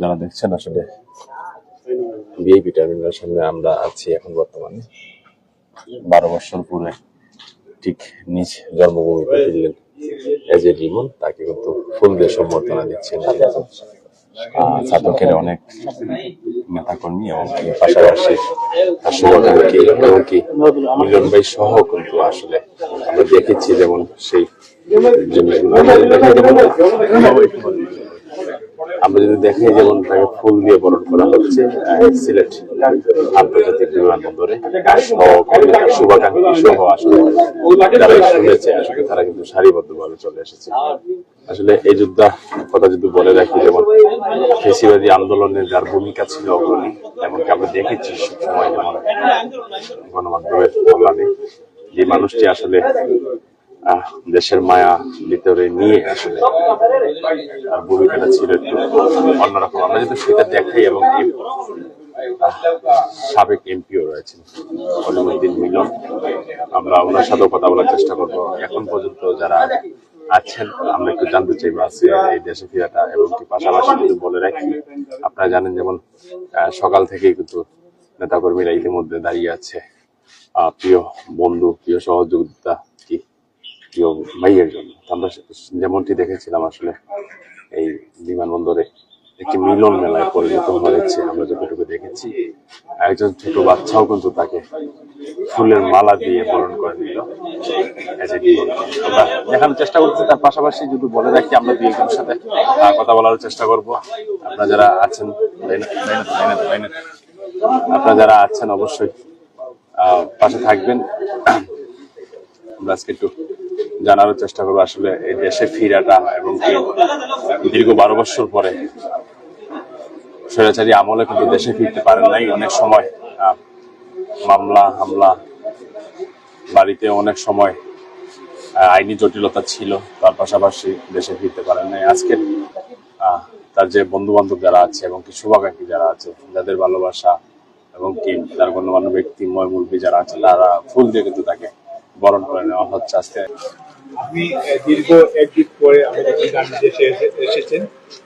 যারা দেখছেন আসলে ভিআইপি টার্মিনালের সামনে আমরা আছি এখন বর্তমানে বারো বছর পূর্বে ঠিক নিজ জন্মভূমিতে ফিরলেন এজ এ লিমন তাকে কিন্তু ফুল দিয়ে সম্বর্ধনা দিচ্ছেন আহ, ছাত্রকের অনেক নেতাকর্মী এবং পাশাপাশি তার এমনকি মিলন ভাই সহ কিন্তু আসলে আমরা দেখেছি যেমন সেই আমরা যদি দেখি, যেমন তাকে ফুল দিয়ে বরণ করা হচ্ছে সিলেট আন্তর্জাতিক বিমানবন্দরে। শুভাকাঙ্ক্ষী সহ আসলে শুনেছে, আসলে তারা কিন্তু সারিবদ্ধভাবে চলে এসেছে। আসলে এই যোদ্ধা, কথা যদি বলে রাখি, যেমন ফেসিবাদী আন্দোলনের যার ভূমিকা ছিল অগ্রণী, এমনকি আমরা দেখেছি সময় যেমন গণমাধ্যমের যে মানুষটি আসলে দেশের মায়া ভিতরে নিয়ে আসলে তার ভূমিকাটা ছিল একটু অন্যরকম আমরা যদি সেটা দেখাই এবং সাবেক এমপিও রয়েছেন, অলিমুদ্দিন মিলন। আমরা ওনার সাথেও কথা বলার চেষ্টা করব। এখন পর্যন্ত যারা আছেন, আমরা একটু জানতে চাইব আছে এই দেশে ফেরাটা এবং কি পাশাপাশি যদি বলে রাখি, আপনারা জানেন যেমন সকাল থেকেই কিন্তু নেতাকর্মীরা ইতিমধ্যে দাঁড়িয়ে আছে। প্রিয় বন্ধু, প্রিয় সহযোগিতা কি? প্রিয় ভাইয়ের জন্য। আমরা যেমনটি দেখেছিলাম আসলে এই বিমানবন্দরে একটি মিলন মেলায় পরিণত হয়েছে, আমরা যতটুকু দেখেছি। একজন ছোট বাচ্চাও কিন্তু তাকে ফুলের মালা দিয়ে বরণ করে নিল. আমরা দেখানোর চেষ্টা করছি, তার পাশাপাশি যদি বলে রাখি, আমরা দুই একজনের সাথে কথা বলার চেষ্টা করব। আপনারা যারা আছেন আপনারা যারা আছেন, অবশ্যই পাশে থাকবেন। আমরা আজকে একটু জানার চেষ্টা করব আসলে এই দেশে ফিরাটা এবং দীর্ঘ বারো বছর পরে স্বৈরাচারী আমলে কিন্তু দেশে ফিরতে পারেন নাই। অনেক সময় মামলা, হামলা, বাড়িতে অনেক সময় আইনি জটিলতা ছিল, তার পাশাপাশি দেশে ফিরতে পারেন নাই। আজকে তার যে বন্ধু বান্ধব যারা আছে এবং কি শুভাকাঙ্ক্ষী যারা আছে, যাদের ভালোবাসা এবং কি তার গণ্যমান্য ব্যক্তি ময়মুরবি যারা আছে, তারা ফুল দিয়ে কিন্তু তাকে বরণ করে নেওয়া হচ্ছে আজকে। আপনি দীর্ঘ একদিক পরে আমাদের গান্ধী দেশে এসেছেন।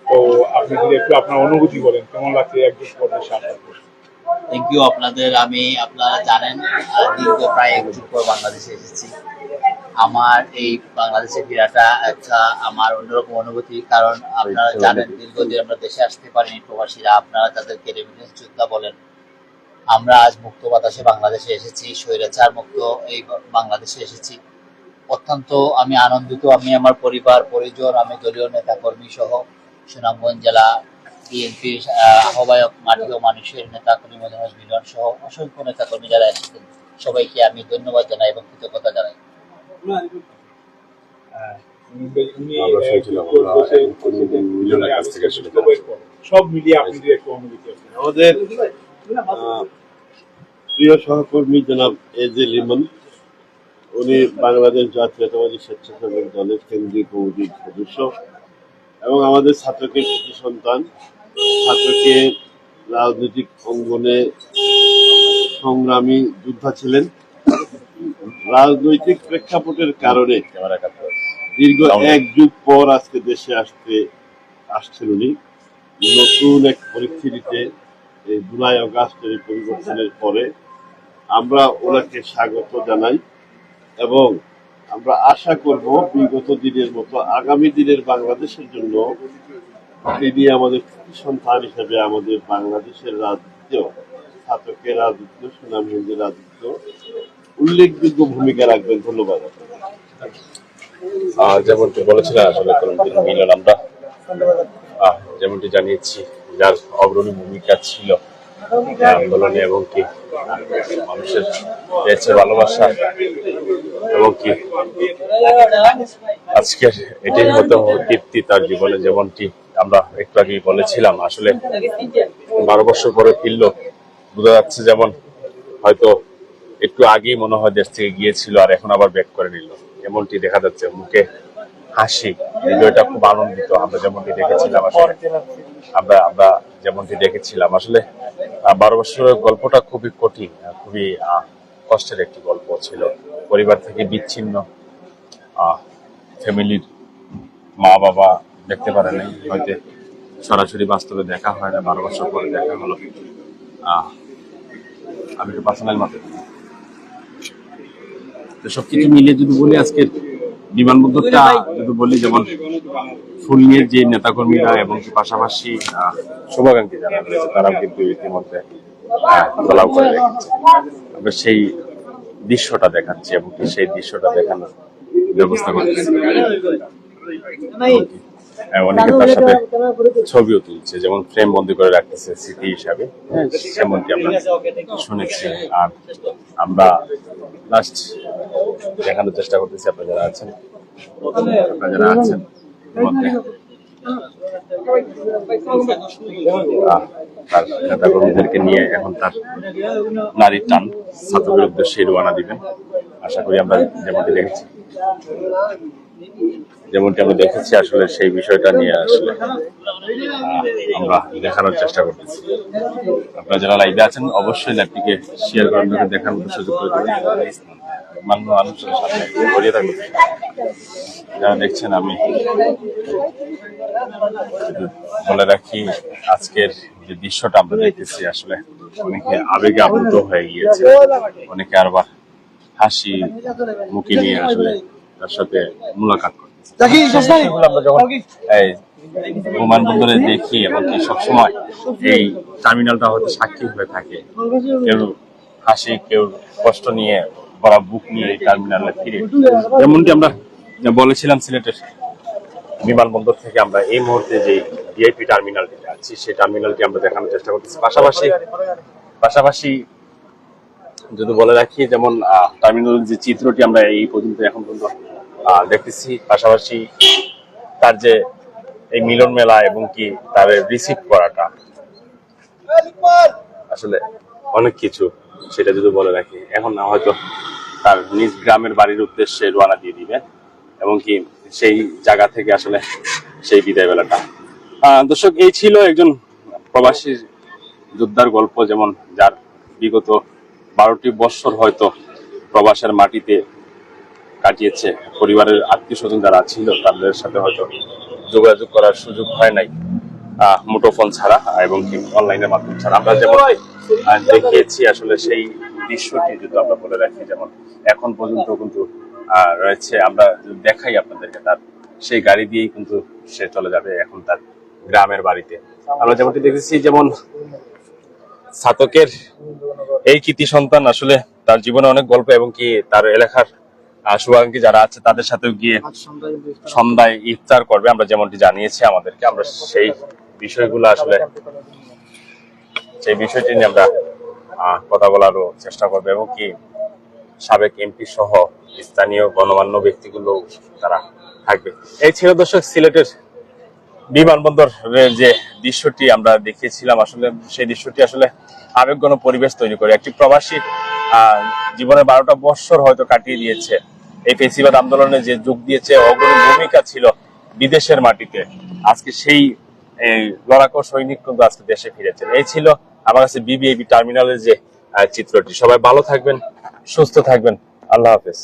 তো আপনি যদি একটু আপনার অনুভূতি বলেন কেমন লাগছে একদিক পর দেশে আসার পর থ্যাংক ইউ আপনাদের আমি আপনারা জানেন দীর্ঘ প্রায় এক যুগ পর বাংলাদেশে এসেছি। আমার এই বাংলাদেশে ফেরাটা একটা আমার অন্যরকম অনুভূতি কারণ আপনারা জানেন দীর্ঘদিন আমরা দেশে আসতে পারিনি প্রবাসীরা আপনারা তাদেরকে রেমিটেন্স যোদ্ধা বলেন। আমরা আজ মুক্ত বাতাসে বাংলাদেশে এসেছি স্বৈরাচার মুক্ত এই বাংলাদেশে এসেছি। অত্যন্ত আমি আনন্দিত। আমি আমার পরিবার পরিজন আমি দলীয় নেতা কর্মী সহ সুনামগঞ্জ জেলা বিএনপির আহ্বায়ক মাটি ও মানুষের নেতা কর্মী মজুমত মিলন সহ অসংখ্য নেতা কর্মী যারা এসেছেন। সবাইকে আমি ধন্যবাদ জানাই এবং কৃতজ্ঞতা জানাই। সব মিলিয়ে আপনি আমাদের প্রিয় সহকর্মী জনাব এজে লিমন উনি বাংলাদেশ জাতীয়তাবাদী স্বেচ্ছাসেবক দলের কেন্দ্রীয় কমিটির সদস্য এবং আমাদের ছাত্রকে সন্তান, ছাত্রকে রাজনৈতিক অঙ্গনে সংগ্রামী যোদ্ধা ছিলেন। রাজনৈতিক প্রেক্ষাপটের কারণে দীর্ঘ এক যুগ পর আজকে দেশে আসতে আসছেন উনি। নতুন এক পরিস্থিতিতে জুলাই, অগাস্টের পরিবর্তনের পরে আমরা ওনাকে স্বাগত জানাই। এবং আমরা আশা করব বিগত দিনের মতো আগামী দিনের বাংলাদেশের জন্য তিনি আমাদের সন্তান হিসেবে আমাদের বাংলাদেশের রাজত্ব ছাত্রকে রাজত্ব, সুনামগঞ্জের রাজত্ব উল্লেখযোগ্য ভূমিকা রাখবেন। ধন্যবাদ যেমনটি বলেছিলেন, আসলে কোনদিন মিলন আমরা। যেমনটি জানিয়েছি, যার অগ্রণী ভূমিকা ছিল আন্দোলনে এবং কি মানুষের পেয়েছে ভালোবাসা এবং কি আজকের এটাই হয়তো কীর্তি তার জীবনে, যেমনটি আমরা একটু আগেই বলেছিলাম। আসলে বারো বছর পরে ফিরল, বোঝা যাচ্ছে যেমন হয়তো একটু আগেই মনে হয় দেশ থেকে গিয়েছিল আর এখন আবার ব্যাক করে নিল। এমনটি দেখা যাচ্ছে, মুখে হাসি। হৃদয়টা খুব আনন্দিত। আমরা যেমনটি দেখেছিলাম আসলে, আমরা আমরা যেমনটি দেখেছিলাম। আসলে বারো বছরের গল্পটা খুবই কঠিন খুবই কষ্টের একটি গল্প ছিল। পরিবার থেকে বিচ্ছিন্ন ফ্যামিলির মা বাবা দেখতে পারে নাই। হয়তো সরাসরি বাস্তবে দেখা হয় না, বারো বছর পরে দেখা হলো। আমি তো পার্সোনাল মতে তো সবকিছু মিলিয়ে যদি বলি, আজকের বিমানবন্দরটা যদি বলি যেমন ফুল নিয়ে যে নেতাকর্মীরা এবং কি পাশাপাশি শুভাকাঙ্ক্ষী যারা রয়েছে তারাও কিন্তু ইতিমধ্যে করে রেখেছে। আমরা সেই দৃশ্যটা দেখাচ্ছে এবং কি সেই দৃশ্যটা দেখানোর ব্যবস্থা করতেছি হ্যাঁ, অনেকে তার সাথে ছবিও তুলছে যেমন ফ্রেম বন্দি করে রাখতেছে স্মৃতি হিসাবে হ্যাঁ, যেমনটি আমরা শুনেছি। আর আমরা লাস্ট দেখানোর চেষ্টা করতেছি আপনারা যারা আছেন আপনারা যারা আছেন তার নেতা কর্মীদেরকে নিয়ে এখন তার নারীর টান ছাত্রদের উদ্দেশ্যে রওনা দিবেন। আশা করি আমরা যেমনটি দেখেছি। যেমনটি আমরা দেখেছি, আসলে সেই বিষয়টা নিয়ে আসলে আমরা দেখানোর চেষ্টা করতেছি। আপনারা যারা লাইভে আছেন, অবশ্যই লাইভটিকে শেয়ার করার জন্য দেখানোর সুযোগ করে দেবেন। মান্য মানুষের সাথে জড়িয়ে থাকবেন যারা দেখছেন, আমি বলে রাখি, আজকের যে দৃশ্যটা আমরা দেখতেছি, আসলে অনেকে আবেগে আপ্লুত হয়ে গিয়েছে। অনেকে আবার হাসি মুখে নিয়ে আসলে তার সাথে মুলাকাত সেগুলো আমরা যখন এই বিমানবন্দরে দেখি এবং কি সবসময় এই টার্মিনালটা হয়তো সাক্ষী হয়ে থাকে। কেউ হাসি কেউ কষ্ট নিয়ে বড় বুক নিয়ে এই টার্মিনালে ফিরে। যেমনটি আমরা বলেছিলাম সিলেটের বিমানবন্দর থেকে আমরা এই মুহূর্তে যে ভিআইপি টার্মিনালটিতে আছি সেই টার্মিনালটি আমরা দেখানোর চেষ্টা করতেছি। পাশাপাশি পাশাপাশি যদি বলে রাখি যেমন টার্মিনাল যে চিত্রটি আমরা এই পর্যন্ত এখন পর্যন্ত দেখতেছি পাশাপাশি তার যে এই মিলন মেলা এবং কি তার রিসিভ করাটা। আসলে অনেক কিছু সেটা যদি বলে রাখি। এখন না, হয়তো তার নিজ গ্রামের বাড়ির উদ্দেশ্যে রোয়ানা দিয়ে দিবে এবং কি সেই জায়গা থেকে আসলে সেই বিদায় বেলাটা। দর্শক, এই ছিল একজন প্রবাসী যোদ্ধার গল্প যেমন যার বিগত বারোটি বৎসর হয়তো প্রবাসের মাটিতে কাটিয়েছে। পরিবারের আত্মীয় স্বজন যারা ছিল, তাদের সাথে হয়তো যোগাযোগ করার সুযোগ হয় নাই। মুঠোফোন ছাড়া এবং অনলাইনের মাধ্যম ছাড়া। আমরা যেমন দেখিয়েছি আসলে সেই দৃশ্যটি যদি আমরা বলে রাখি, যেমন এখন পর্যন্ত কিন্তু রয়েছে। আমরা দেখাই আপনাদেরকে, তার সেই গাড়ি দিয়েই কিন্তু সে চলে যাবে এখন তার গ্রামের বাড়িতে। আমরা যেমনটি দেখেছি, যেমন ছাতকের এই কৃতি সন্তান আসলে তার জীবনে অনেক গল্প এবং কি তার এলাকার শুভাকাঙ্ক্ষী যারা আছে তাদের সাথেও গিয়ে সন্ধ্যায় ইফতার করবে। আমরা যেমনটি জানিয়েছি আমাদেরকে আমরা সেই বিষয়গুলো আসলে সেই বিষয়টি নিয়ে আমরা কথা বলারও চেষ্টা করব এবং কি সাবেক এমপি সহ স্থানীয় গণমান্য ব্যক্তিগুলো তারা থাকবে। এই ছিল দর্শক সিলেটের বিমানবন্দরের যে দৃশ্যটি আমরা দেখিয়েছিলাম। আসলে সেই দৃশ্যটি আসলে আবেগঘন পরিবেশ তৈরি করে। একটি প্রবাসী আহ, জীবনের বারোটা বৎসর হয়তো কাটিয়ে দিয়েছে। এই ফেসিবাদ আন্দোলনে যে যোগ দিয়েছে, অগ্রণী ভূমিকা ছিল বিদেশের মাটিতে। আজকে সেই লড়াকো সৈনিক কিন্তু আজকে দেশে ফিরেছেন। এই ছিল আমার কাছে বিবিএবি টার্মিনালের যে চিত্রটি। সবাই ভালো থাকবেন, সুস্থ থাকবেন। আল্লাহ হাফেজ।